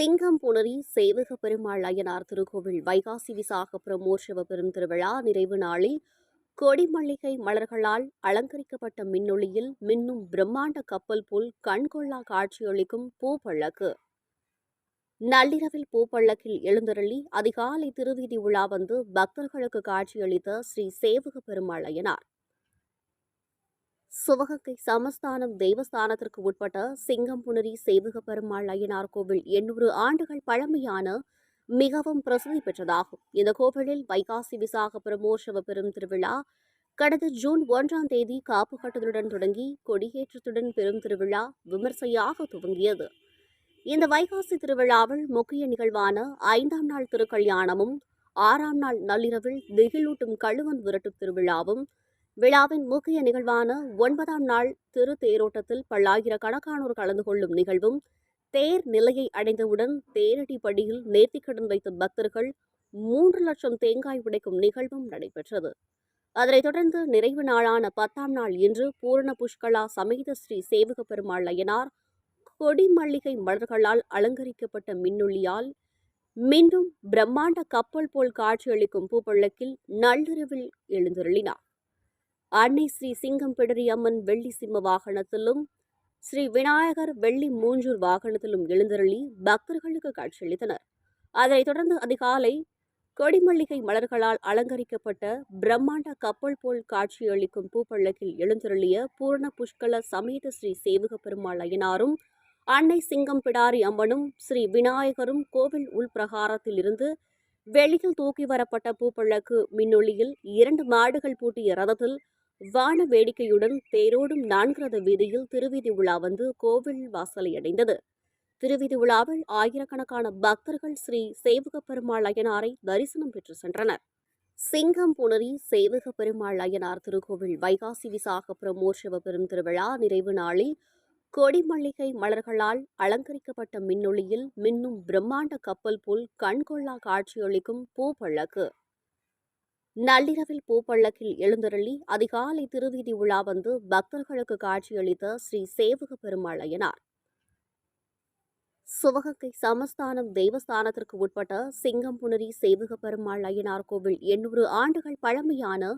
சிங்கம் புணரி சேவக பெருமாள் அய்யனார் திருக்கோவில் வைகாசி விசாக பிரமோற்சவ பெரும் திருவிழா நிறைவு நாளில் கொடிமல்லிகை மலர்களால் அலங்கரிக்கப்பட்ட மின்னொளியில் மின்னும் பிரம்மாண்ட கப்பல் போல் கண்கொள்ளா காட்சியளிக்கும் பூப்பள்ளக்கு நள்ளிரவில் பூப்பள்ளக்கில் எழுந்தருளி அதிகாலை திருவீதி உலா வந்து பக்தர்களுக்கு காட்சியளித்த ஸ்ரீ சேவக பெருமாள் அய்யனார் சிவகங்கை சமஸ்தானம் தெய்வஸ்தானத்திற்கு உட்பட்ட சிங்கம்புணரி சேவக பெருமாள் அய்யனார் கோவில் எண்ணூறு ஆண்டுகள் பழமையான மிகவும் பிரசித்தி பெற்றதாகும். இந்த கோவிலில் வைகாசி விசாக பிரமோற்சவ பெரும் திருவிழா கடந்த ஜூன் ஒன்றாம் தேதி காப்பு கட்டுதலுடன் தொடங்கி கொடியேற்றத்துடன் பெரும் திருவிழா விமர்சையாக துவங்கியது. இந்த வைகாசி திருவிழாவில் முக்கிய நிகழ்வான ஐந்தாம் நாள் திருக்கல்யாணமும் ஆறாம் நாள் நள்ளிரவில் திகிலூட்டும் கழுவன் விரட்டும் திருவிழாவும் விழாவின் முக்கிய நிகழ்வான ஒன்பதாம் நாள் திரு தேரோட்டத்தில் பல்லாயிரக்கணக்கானோர் கலந்து கொள்ளும் நிகழ்வும் தேர் நிலையை அடைந்தவுடன் தேரடி படியில் நேர்த்திக்கடன் வைத்த பக்தர்கள் மூன்று லட்சம் தேங்காய் உடைக்கும் நிகழ்வும் நடைபெற்றது. அதனைத் தொடர்ந்து நிறைவு நாளான பத்தாம் நாள் இன்று பூரண புஷ்கலா சமேத ஸ்ரீ சேவக பெருமாள் அய்யனார் கொடி மல்லிகை மலர்களால் அலங்கரிக்கப்பட்ட மின்னொளியால் மீண்டும் பிரம்மாண்ட கப்பல் போல் காட்சியளிக்கும் பூப்பள்ளக்கில் நள்ளிரவில் எழுந்தருளினார். அன்னை ஸ்ரீ சிங்கம் பிடரி அம்மன் வெள்ளி சிம்ம வாகனத்திலும் ஸ்ரீ விநாயகர் வெள்ளி மூஞ்சூர் வாகனத்திலும் எழுந்தருளி பக்தர்களுக்கு காட்சியளித்தனர். அதனைத் தொடர்ந்து அதிகாலை கொடிமல்லிகை மலர்களால் அலங்கரிக்கப்பட்ட பிரம்மாண்ட கப்பல் போல் காட்சியளிக்கும் பூப்பள்ளக்கில் எழுந்தருளிய பூரண புஷ்கல சமேத ஸ்ரீ சேவக பெருமாள் அய்யனாரும் அன்னை சிங்கம் பிடாரி அம்மனும் ஸ்ரீ விநாயகரும் கோவில் உள்பிரகாரத்தில் இருந்து வெளியில் தூக்கி வரப்பட்ட பூப்பள்ளக்கு மின்னொளியில் இரண்டு மாடுகள் பூட்டிய ரதத்தில் வான வேடிக்கையுடன் தேரோடும் நான்கு ரத வீதியில் திருவீதி உலா வந்து கோவில் வாசலை அடைந்தது திருவிதி உலாவில் ஆயிரக்கணக்கான பக்தர்கள் ஸ்ரீ சேவக பெருமாள் அய்யனாரை தரிசனம் பெற்று சென்றனர். சிங்கம் புணரி சேவக பெருமாள் அய்யனார் திருக்கோவில் வைகாசி விசாக பிரமோற்சவ பெரும் திருவிழா நிறைவு நாளில் கொடிமல்லிகை மலர்களால் அலங்கரிக்கப்பட்ட மின்னொளியில் மின்னும் பிரம்மாண்ட கப்பல் போல் கண்கொள்ளா காட்சியளிக்கும் பூப்பள்ளக்கு நள்ளிரவில் பூப்பள்ளக்கில் எழுந்தருளி அதிகாலை திருவீதி உலா வந்து பக்தர்களுக்கு காட்சியளித்த ஸ்ரீ சேவக பெருமாள் அய்யனார். சிவகங்கை சமஸ்தானம் தெய்வஸ்தானத்திற்கு உட்பட்ட சிங்கம்புணரி சேவக பெருமாள் அய்யனார் கோவில் எண்ணூறு ஆண்டுகள் பழமையான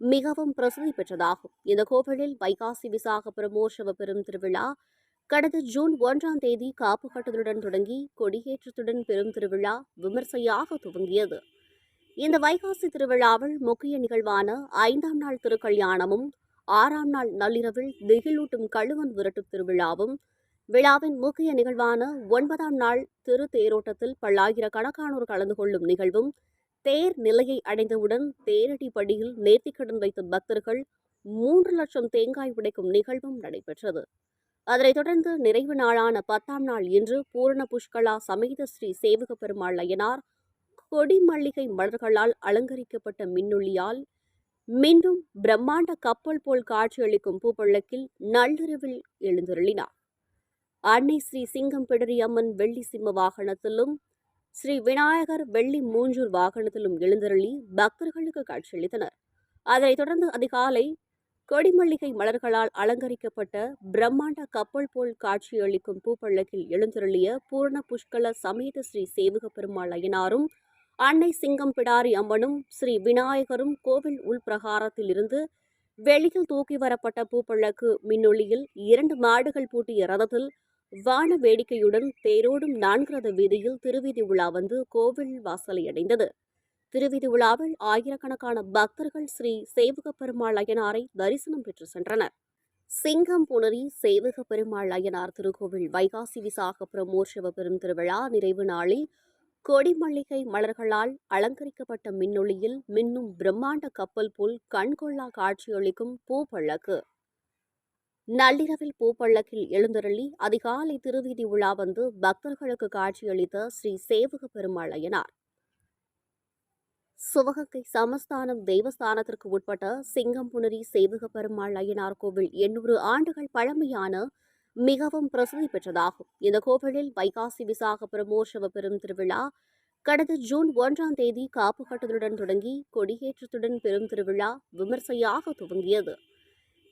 மிகவும் பிரசித்தி பெற்றதாகும். இந்த கோவிலில் வைகாசி விசாக பிரமோற்சவ பெரும் திருவிழா கடந்த ஜூன் ஒன்றாம் தேதி காப்பு கட்டுதலுடன் தொடங்கி கொடியேற்றத்துடன் பெரும் திருவிழா விமர்சையாக துவங்கியது. இந்த வைகாசி திருவிழாவில் முக்கிய நிகழ்வான ஐந்தாம் நாள் திருக்கல்யாணமும் ஆறாம் நாள் நள்ளிரவில் திகிலூட்டும் கழுவன் விரட்டு திருவிழாவும் விழாவின் முக்கிய நிகழ்வான ஒன்பதாம் நாள் திரு தேரோட்டத்தில் பல்லாயிரக்கணக்கானோர் கலந்து கொள்ளும் நிகழ்வும் தேர் நிலையை அடைந்தவுடன் தேரடி படியில் நேர்த்திக்கடன் வைத்த பக்தர்கள் மூன்று லட்சம் தேங்காய் உடைக்கும் நிகழ்வும் நடைபெற்றது. அதனைத் தொடர்ந்து நிறைவு நாளான பத்தாம் நாள் இன்று பூரண புஷ்கலா சமேத ஸ்ரீ சேவக பெருமாள் ஐயனார் கொடி மல்லிகை மலர்களால் அலங்கரிக்கப்பட்ட மின்னொளியால் மீண்டும் பிரம்மாண்ட கப்பல் போல் காட்சியளிக்கும் பூப்பள்ளக்கில் நள்ளிரவில் எழுந்தருளினார். அன்னை ஸ்ரீ சிங்கம் பிடரி அம்மன் வெள்ளி சிம்ம வாகனத்திலும் ஸ்ரீ விநாயகர் வெள்ளி மூஞ்சூர் வாகனத்திலும் எழுந்தருளி பக்தர்களுக்கு காட்சியளித்தனர். அதனைத் தொடர்ந்து அதிகாலை கொடிமல்லிகை மலர்களால் அலங்கரிக்கப்பட்ட பிரம்மாண்ட கப்பல் போல் காட்சியளிக்கும் பூப்பள்ளக்கில் எழுந்தருளிய பூரண புஷ்கல சமேத ஸ்ரீ சேவக பெருமாள் அய்யனாரும் அன்னை சிங்கம் பிடாரி அம்மனும் ஸ்ரீ விநாயகரும் கோவில் உள்பிரகாரத்தில் இருந்து வெளியில் தூக்கி வரப்பட்ட பூப்பழக்கு மின்னொளியில் இரண்டு மாடுகள் பூட்டிய ரதத்தில் வான வேடிக்கையுடன் தேரோடும் நான்கு வீதியில் திருவிதி உலா வந்து கோவில் வாசலை அடைந்தது திருவிதி உலாவில் ஆயிரக்கணக்கான பக்தர்கள் ஸ்ரீ சேவக பெருமாள் அய்யனாரை தரிசனம் பெற்று சென்றனர். சிங்கம் புணரி சேவக பெருமாள் அய்யனார் திருக்கோவில் வைகாசி விசாக பிரமோற்சவ பெரும் திருவிழா நிறைவு நாளில் கொடிமல்லிகை மலர்களால் அலங்கரிக்கப்பட்ட மின்னொளியில் மின்னும் பிரம்மாண்ட கப்பல் போல் கண்கொள்ளா காட்சியளிக்கும் பூப்பள்ளக்கு. நள்ளிரவில் பூப்பள்ளக்கில் எழுந்தருளி அதிகாலை திருவீதி உலா வந்து பக்தர்களுக்கு காட்சியளித்த ஸ்ரீ சேவக பெருமாள் அய்யனார். சிவகங்கை சமஸ்தானம் தெய்வஸ்தானத்திற்கு உட்பட்ட சிங்கம்புணரி சேவக பெருமாள் அய்யனார் கோவில் எண்ணூறு ஆண்டுகள் பழமையான மிகவும் பிரசித்தி பெற்றதாகும். இந்த கோவிலில் வைகாசி விசாக பிரமோற்சவ பெரும் திருவிழா கடந்த ஜூன் ஒன்றாம் தேதி காப்பு கட்டுதலுடன் தொடங்கி கொடியேற்றத்துடன் பெரும் திருவிழா விமர்சையாக துவங்கியது.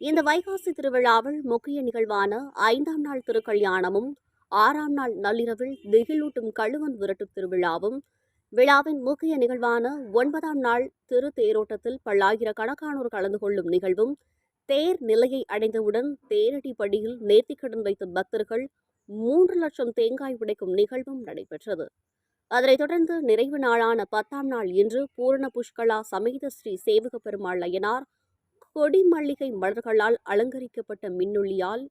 இந்த வைகாசி திருவிழாவில் முக்கிய நிகழ்வான ஐந்தாம் நாள் திருக்கல்யாணமும் ஆறாம் நாள் நள்ளிரவில் திகிலூட்டும் கழுவன் விரட்டும் திருவிழாவும் விழாவின் முக்கிய நிகழ்வான ஒன்பதாம் நாள் திரு தேரோட்டத்தில் பல்லாயிரக்கணக்கானோர் கலந்து கொள்ளும் நிகழ்வும் தேர் நிலையை அடைந்தவுடன் தேரடி படியில் நேர்த்தி நேர்த்திக்கடன் வைத்த பக்தர்கள் மூன்று லட்சம் தேங்காய் உடைக்கும் நிகழ்வும் நடைபெற்றது. அதனைத் தொடர்ந்து நிறைவு நாளான பத்தாம் நாள் இன்று பூரண புஷ்கலா சமேத ஸ்ரீ சேவக பெருமாள் அய்யனார் கொடி மல்லிகை மலர்களால் அலங்கரிக்கப்பட்ட மின்னொளியால்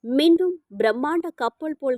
மீண்டும் பிரம்மாண்ட கப்பல் போல்